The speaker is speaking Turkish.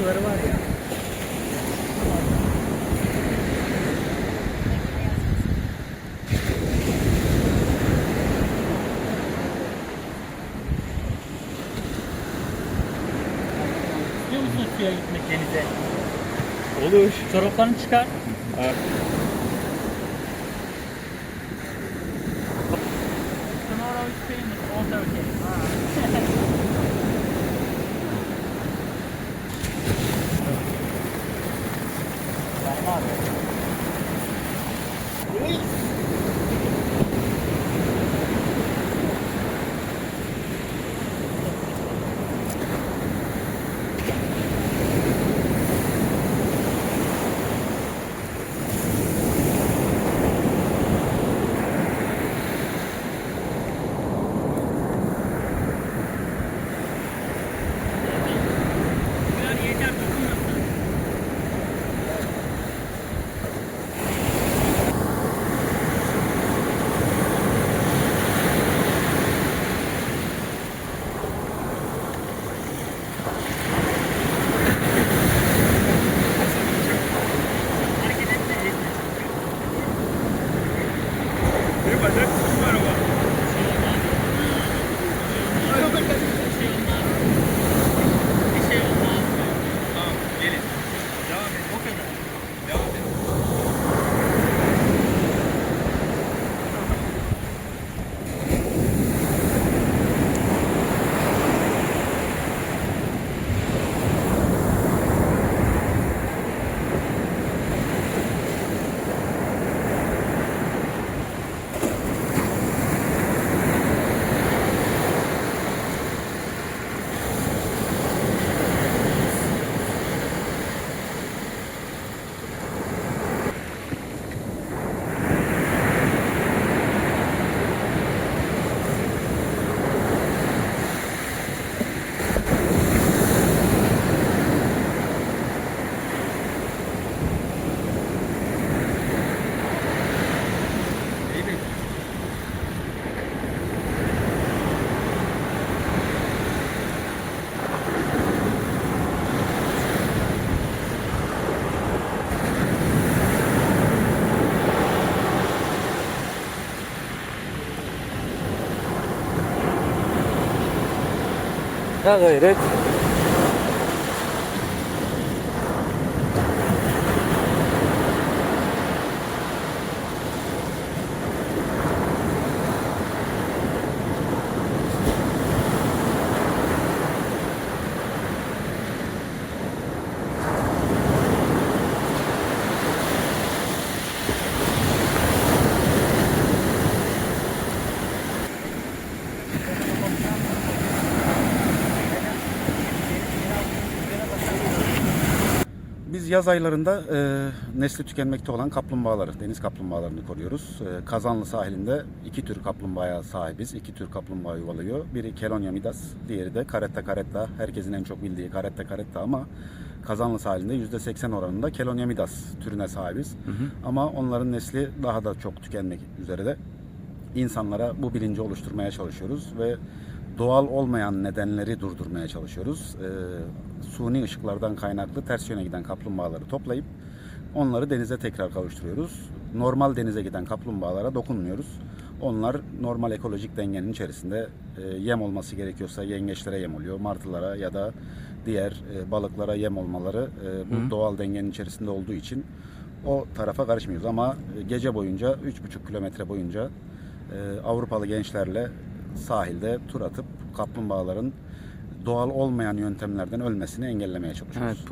balıkçıları var ya. İstiyor musun suya gitmek denize? Olur. Çoraplarını çıkar. Tomorrow Wait. Wait a minute. Ha gayret. Yaz aylarında e, nesli tükenmekte olan kaplumbağaları, deniz kaplumbağalarını koruyoruz. E, Kazanlı sahilinde iki tür kaplumbağaya sahibiz. İki tür kaplumbağa yuvalıyor. Biri Kelonya midas, diğeri de Caretta caretta. Herkesin en çok bildiği Caretta caretta ama Kazanlı sahilinde %80 oranında Kelonya midas türüne sahibiz. Ama onların nesli daha da çok tükenmek üzere de insanlara bu bilinci oluşturmaya çalışıyoruz ve doğal olmayan nedenleri durdurmaya çalışıyoruz. Ee, suni ışıklardan kaynaklı ters yöne giden kaplumbağaları toplayıp onları denize tekrar kavuşturuyoruz. Normal denize giden kaplumbağalara dokunmuyoruz. Onlar normal ekolojik dengenin içerisinde e, yem olması gerekiyorsa yengeçlere yem oluyor, martılara ya da diğer e, balıklara yem olmaları e, bu doğal dengenin içerisinde olduğu için o tarafa karışmıyoruz. Ama e, gece boyunca 3,5 kilometre boyunca e, Avrupalı gençlerle sahilde tur atıp kaplumbağaların doğal olmayan yöntemlerden ölmesini engellemeye çalışıyoruz. Evet,